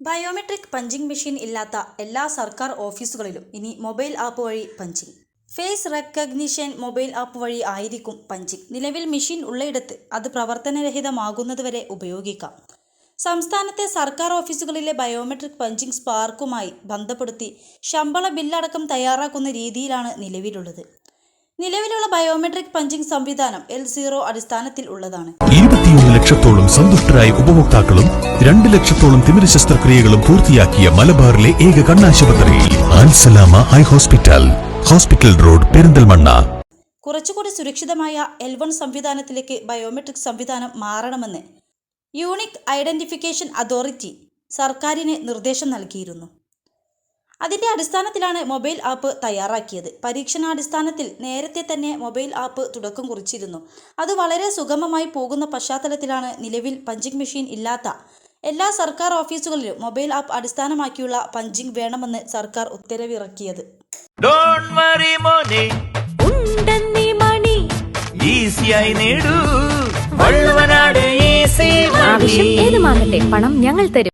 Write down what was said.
Biometric punching machine ഇല്ലാത്ത എല്ലാ സർക്കാർ ഓഫീസുകളിലും ഇനി മൊബൈൽ ആപ്പ് വഴി punching face recognition mobile app വഴി ആയിരിക്കും പഞ്ചിംഗ് നിലവിൽ മെഷീൻ ഉള്ളയിടത്ത് അത് പ്രവർത്തനരഹിതമാകുന്നതുവരെ ഉപയോഗിക്കാം. സംസ്ഥാനത്തെ സർക്കാർ ഓഫീസുകളിലെ ബയോമെട്രിക് പഞ്ചിംഗ് സ്പാർക്കുമായി ബന്ധപ്പെടുത്തി ശമ്പള ബില്ലടക്കം തയ്യാറാക്കുന്ന രീതിയിലാണ് നിലവിലുള്ളത്. നിലവിലുള്ള ബയോമെട്രിക് പഞ്ചിംഗ് സംവിധാനം എൽ സീറോ അടിസ്ഥാനത്തിൽ ഉള്ളതാണ്. ഇരുപത്തിയൊന്ന് ലക്ഷത്തോളം സന്തുഷ്ടരായ ഉപഭോക്താക്കളും രണ്ട് ലക്ഷത്തോളം തിമിര ശസ്ത്രക്രിയകളും പൂർത്തിയാക്കിയ മലബാറിലെ ഏക കണ്ണാശുപത്രി Alsalama eye hospital hospital road Perinthalmanna. കുറച്ചുകൂടി സുരക്ഷിതമായ എൽ വൺ സംവിധാനത്തിലേക്ക് ബയോമെട്രിക് സംവിധാനം മാറണമെന്ന് യൂണിക് ഐഡന്റിഫിക്കേഷൻ അതോറിറ്റി സർക്കാരിന് നിർദ്ദേശം നൽകിയിരുന്നു. അതിന്റെ അടിസ്ഥാനത്തിലാണ് മൊബൈൽ ആപ്പ് തയ്യാറാക്കിയത്. പരീക്ഷണാടിസ്ഥാനത്തിൽ നേരത്തെ തന്നെ മൊബൈൽ ആപ്പ് തുടക്കം കുറിച്ചിരുന്നു. അത് വളരെ സുഗമമായി പോകുന്ന പശ്ചാത്തലത്തിലാണ് നിലവിൽ പഞ്ചിങ് മെഷീൻ ഇല്ലാത്ത എല്ലാ സർക്കാർ ഓഫീസുകളിലും മൊബൈൽ ആപ്പ് അടിസ്ഥാനമാക്കിയുള്ള പഞ്ചിങ് വേണമെന്ന് സർക്കാർ ഉത്തരവിറക്കിയത്. ഡോണ്ട് വറി മോനെ. ഉണ്ടെന്നീ മണി. ഈസിയായി നേടൂ. വള്ളുവനാട് ഈസി ആവശ്യം ഏതുമാകട്ടെ പണം ഞങ്ങൾ തരും.